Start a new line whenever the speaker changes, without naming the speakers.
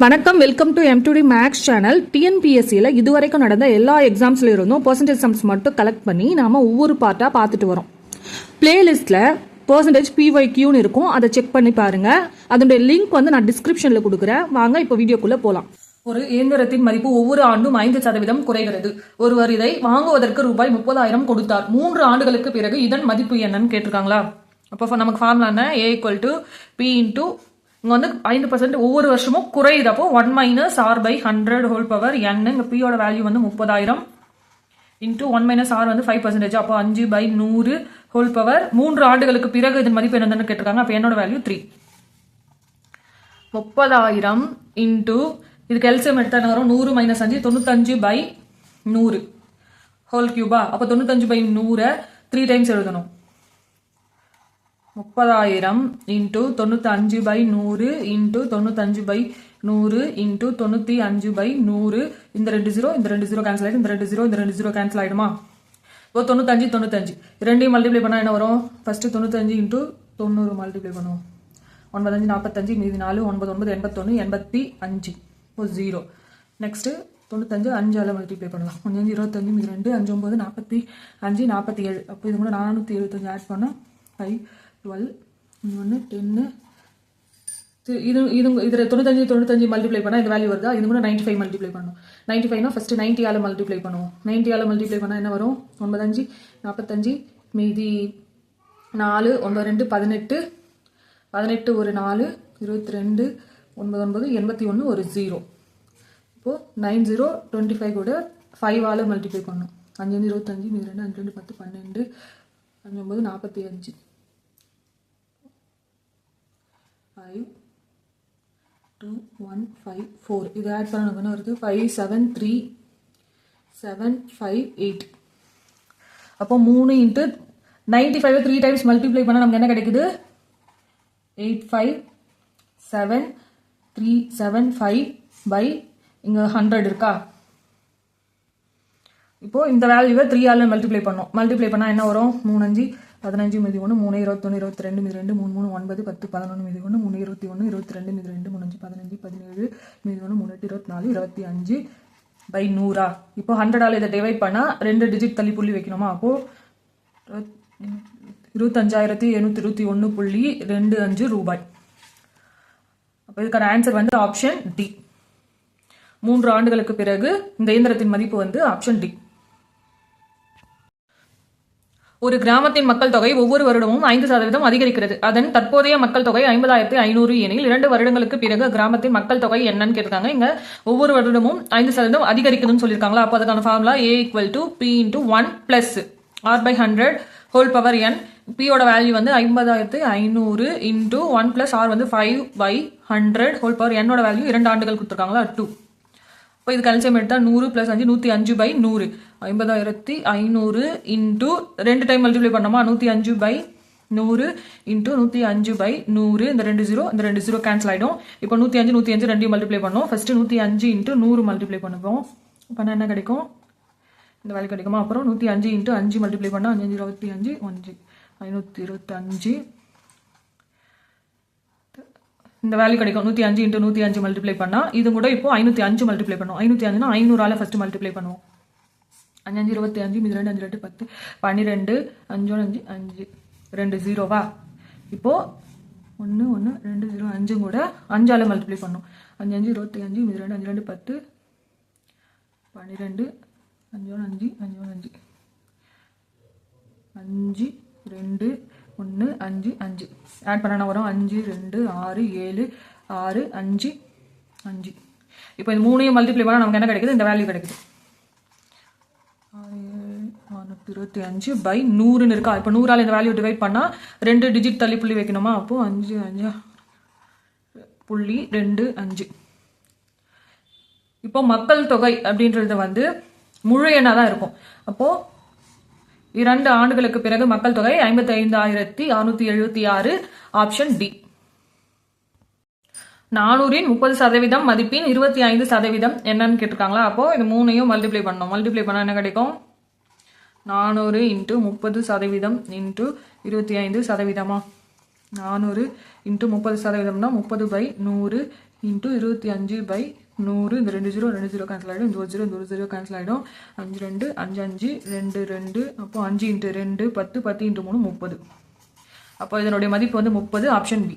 வணக்கம் welcome to M D max channel டிஎன்பிஎஸ்சியில் இதுவரைக்கும் நடந்த எல்லா எக்ஸாம்ஸ்ல இருந்தும் பர்சன்டேஜ் சம்ஸ் மட்டும் கலெக்ட் பண்ணி நாம் ஒவ்வொரு பார்ட்டாக பார்த்துட்டு வரோம். பிளேலிஸ்ட்டில் பர்சன்டேஜ் பிஒய்க்யூன்னு இருக்கும். அதை செக் பண்ணி பாருங்க. அதனுடைய லிங்க் வந்து நான் டிஸ்கிரிப்ஷனில் கொடுக்குறேன். வாங்க இப்போ வீடியோக்குள்ளே போகலாம் ஒரு இயந்திரத்தின் மதிப்பு ஒவ்வொரு ஆண்டும் ஐந்து சதவீதம் குறைகிறது. ஒருவர் இதை வாங்குவதற்கு ரூபாய் முப்பதாயிரம் கொடுத்தார். மூன்று ஆண்டுகளுக்கு பிறகு இதன் மதிப்பு என்னன்னு கேட்டிருக்காங்களா? அப்போ நமக்கு formula A equal to B into இங்கே வந்து ஐந்து பர்சன்ட் ஒவ்வொரு வருஷமும் குறையுது. அப்போ one minus R by hundred whole power N இங்கே பியோட வேல்யூ வந்து முப்பதாயிரம் இன்டூ ஒன் மைனஸ் ஆர் வந்து ஃபைவ் பர்சன்டேஜ் அப்போ அஞ்சு பை நூறு ஹோல் பவர் மூன்று ஆண்டுகளுக்கு பிறகு இதன் மதிப்பு என்னதுன்னு கேட்டிருக்காங்க. அப்போ என்னோட வேல்யூ த்ரீ முப்பதாயிரம் இன்டூ இதுக்கு எல்சிஎம் எடுத்தா வரும்? நூறு மைனஸ் அஞ்சு தொண்ணூத்தஞ்சு பை நூறு ஹோல் கியூபா அப்போ தொண்ணூத்தஞ்சு பை நூறை த்ரீ டைம்ஸ் எழுதணும். முப்பதாயிரம் இன்டூ தொண்ணூத்தஞ்சு பை நூறு இன்ட்டு தொண்ணூத்தஞ்சு பை நூறு இன்ட்டு தொண்ணூற்றி அஞ்சு பை நூறு. இந்த ரெண்டு ஜீரோ இந்த ரெண்டு ஜீரோ கேன்சல் ஆகிடும் இந்த ரெண்டு ஜீரோ இந்த ரெண்டு ஜீரோ கேன்சல் ஆகிடுமா இப்போ தொண்ணூத்தஞ்சு தொண்ணூத்தஞ்சு. ரெண்டையும் மல்டிப்ளை பண்ணால் என்ன வரும்? ஃபஸ்ட்டு தொண்ணூத்தஞ்சு இன்ட்டு தொண்ணூறு மல்டிப்ளை பண்ணுவோம். ஒன்பதஞ்சு நாற்பத்தஞ்சு மீதி நாலு ஒன்பது ஒன்பது எண்பத்தொன்று எண்பத்தி அஞ்சு. இப்போ ஜீரோ நெக்ஸ்ட்டு தொண்ணூத்தஞ்சு அஞ்சால் மல்டிப்ளை பண்ணலாம். அஞ்சு இருபத்தஞ்சு மீதி ரெண்டு அஞ்சு ஒம்பது நாற்பத்தி அஞ்சு நாற்பத்தி ஏழு. அப்போ இது கூட நானூற்றி எழுபத்தஞ்சு ஆட் பண்ணால் ஃபைவ் டுவெல் இன்னொன்று டென்னு இது இது இதில் தொண்ணூத்தஞ்சு தொண்ணூத்தஞ்சு மல்டிப்ளை பண்ணால் இந்த வேல்யூ வருதா? இது கூட நைன்டி ஃபைவ் மல்டிப்ளை பண்ணணும் நைன்டி ஃபைவ்னா ஃபஸ்ட்டு நைன்ட்டியால் மல்டிப்ளை பண்ணுவோம். நைன்ட்டியால் மல்டிப்ளை பண்ணால் என்ன வரும்? ஒன்பதஞ்சு நாற்பத்தஞ்சு மீதி நாலு ஒன்பது ரெண்டு பதினெட்டு பதினெட்டு ஒரு நாலு இருபத்தி ரெண்டு ஒன்பது ஒன்பது எண்பத்தி ஒன்று ஒரு ஜீரோ இப்போது நைன் ஜீரோ டுவெண்ட்டி ஃபைவ் கூட ஃபைவால் மல்டிப்ளை பண்ணணும் அஞ்சு இருபத்தஞ்சு மீதி ரெண்டு அஞ்சு ரெண்டு பத்து பன்னெண்டு அஞ்சு ஒம்பது நாற்பத்தி அஞ்சு. Five two one five four இது ஆட் பண்ண நமக்கு என்ன வருது five seven three seven five eight அப்போ மூணு into ninety five three times multiply பண்ணால் நமக்கு என்ன கிடைக்குது? Eight five seven three seven five by இங்கே ஹண்ட்ரட் இருக்கா? இப்போது இந்த வேல்யூவை த்ரீ ஆல் மல்டிப்ளை பண்ணோம். மல்டிப்ளை பண்ணால் என்ன வரும்? மூணு அஞ்சு. பதினஞ்சு மீதி ஒன்று மூணு இருபத்தொன்று இருபத்தி ரெண்டு மீதி ரெண்டு மூணு மூணு ஒன்பது பத்து பதினொன்று மீதி ஒன்று மூணு இருபத்தி ஒன்று இருபத்தி ரெண்டு மீதி ரெண்டு மூணு அஞ்சு பதினஞ்சு பதினேழு மீதி ஒன்று முன்னூற்றி இருபத்தி நாலு இருபத்தி அஞ்சு பை நூறா. இப்போ ஹண்ட்ரடால் இதை டிவைட் பண்ணால் ரெண்டு டிஜிட் தள்ளி புள்ளி வைக்கணுமா? அப்போது இருபத்தஞ்சாயிரத்தி எழுநூற்றி இருபத்தி ஒன்று புள்ளி ரெண்டு அஞ்சு ரூபாய். அப்போ இதுக்கான ஆன்சர் வந்து ஆப்ஷன் டி மூன்று ஆண்டுகளுக்கு பிறகு இந்த இயந்திரத்தின் மதிப்பு வந்து ஆப்ஷன் டி ஒரு கிராமத்தின் மக்கள் தொகை ஒவ்வொரு வருடமும் ஐந்து சதவீதம் அதிகரிக்கிறது. அதன் தற்போதைய மக்கள் தொகை ஐம்பதாயிரத்தி ஐநூறு எனில் இரண்டு வருடங்களுக்கு பிறகு கிராமத்தின் மக்கள் தொகை என்னன்னு கேட்டிருக்காங்க. இங்க ஒவ்வொரு வருடமும் ஐந்து சதவீதம் அதிகரிக்குதுன்னு சொல்லியிருக்காங்களா? அப்போ அதுக்கான formula A equal to B into one plus R by hundred whole power N பியோட வேல்யூ வந்து ஐம்பதாயிரத்து ஐநூறு இன்டூ ஒன் பிளஸ் ஆர் வந்து five by hundred whole power என்னோட வேல்யூ இரண்டு ஆண்டுகள் கொடுத்துருக்காங்களா? டூ இப்போ இது கல்சியம் எடுத்தால் நூறு ப்ளஸ் அஞ்சு நூற்றி அஞ்சு பை நூறு. ஐம்பதாயிரத்தி ஐநூறு இன்ட்டு ரெண்டு டைம் மல்டிப்ளை பண்ணோமா? நூற்றி அஞ்சு பை நூறு இன்ட்டு நூற்றி அஞ்சு பை நூறு. இந்த ரெண்டு ஜீரோ இந்த ரெண்டு ஜீரோ கேன்சல் ஆகிடும் இப்போ நூற்றி அஞ்சு நூற்றி அஞ்சு ரெண்டையும் மல்டிப்ளை பண்ணோம் ஃபஸ்ட்டு நூற்றி அஞ்சு இன்ட்டு நூறு மல்டிப்ளை பண்ணுவோம். பண்ணால் என்ன கிடைக்கும்? இந்த வேலை கிடைக்குமா? அப்புறம் நூற்றி அஞ்சு இன்ட்டு அஞ்சு மல்டிப்ளை பண்ணால் அஞ்சு இருபத்தி அஞ்சு அஞ்சு. ஐநூற்றி இருபத்தஞ்சு இந்த வேல்யூ கிடைக்கும். நூற்றி அஞ்சு இன்ட்டு நூற்றி அஞ்சு மல்டிப்ளை பண்ணால் இது கூட இப்போ ஐநூற்றி அஞ்சு மல்டிப்ளை பண்ணுவோம் ஐநூற்றி அஞ்சுனா ஐநூறால் ஃபஸ்ட்டு மல்டிப்ளை பண்ணுவோம். அஞ்சு அஞ்சு இருபத்தி அஞ்சு மீது ரெண்டு அஞ்சு ரெண்டு பத்து பன்னிரெண்டு அஞ்சு அஞ்சு அஞ்சு ரெண்டு ஜீரோவா இப்போது ஒன்று ஒன்று ரெண்டு ஜீரோ அஞ்சும் கூட அஞ்சால் மல்டிப்ளை பண்ணும். அஞ்சு அஞ்சு இருபத்தி அஞ்சு மீது ரெண்டு அஞ்சு ரெண்டு பத்து பன்னிரெண்டு அஞ்சு அஞ்சு அஞ்சு அஞ்சு. அஞ்சு ரெண்டு ஒன்று அஞ்சு அஞ்சு. ஆட் பண்ண வரும். அஞ்சு ரெண்டு ஆறு ஏழு ஆறு அஞ்சு அஞ்சு. இப்போ இந்த மூணையும் மல்டிப்ளை பண்ணால் நமக்கு என்ன கிடைக்குது? இந்த வேல்யூ கிடைக்குது. நானூற்றி இருபத்தி அஞ்சு பை நூறுன்னு இருக்கா? இப்போ நூறால் இந்த வேல்யூ டிவைட் பண்ணால் ரெண்டு டிஜிட் தள்ளி புள்ளி வைக்கணுமா? அப்போது அஞ்சு அஞ்சு புள்ளி ரெண்டு அஞ்சு. இப்போ மக்கள் தொகை அப்படின்றது வந்து முழு எண்ணாக தான் இருக்கும். அப்போது இரண்டு ஆண்டுகளுக்கு பிறகு மக்கள் தொகை ஐம்பத்தி ஐந்தாயிரத்தி அறுநூத்தி எழுபத்தி ஆறு ஆப்ஷன் டி நானூறின் முப்பது சதவீதம் மதிப்பின் இருபத்தி ஐந்து சதவீதம் என்னன்னு கேட்டிருக்காங்களா? அப்போ இது மூணையும் மல்டிப்ளை பண்ணோம். மல்டிப்ளை பண்ணால் என்ன கிடைக்கும்? நானூறு இன்ட்டு முப்பது சதவீதம் இன்ட்டு இருபத்தி ஐந்து சதவீதமா? நானூறு இன்ட்டு முப்பது சதவீதம்னா முப்பது பை நூறு இன்ட்டு இருபத்தி அஞ்சு பை நூறு இந்த ரெண்டு ஜீரோ ரெண்டு ஜீரோ கேன்சல் ஆகிடும் இந்த ஒரு ஜீரோ இந்த ஒரு ஜீரோ கேன்சல் ஆகிடும் அஞ்சு ரெண்டு அஞ்சு அஞ்சு ரெண்டு ரெண்டு அப்போ அஞ்சு இன்ட்டு ரெண்டு பத்து பத்து இன்ட்டு மூணு முப்பது. அப்போ இதனுடைய மதிப்பு வந்து முப்பது ஆப்ஷன் பி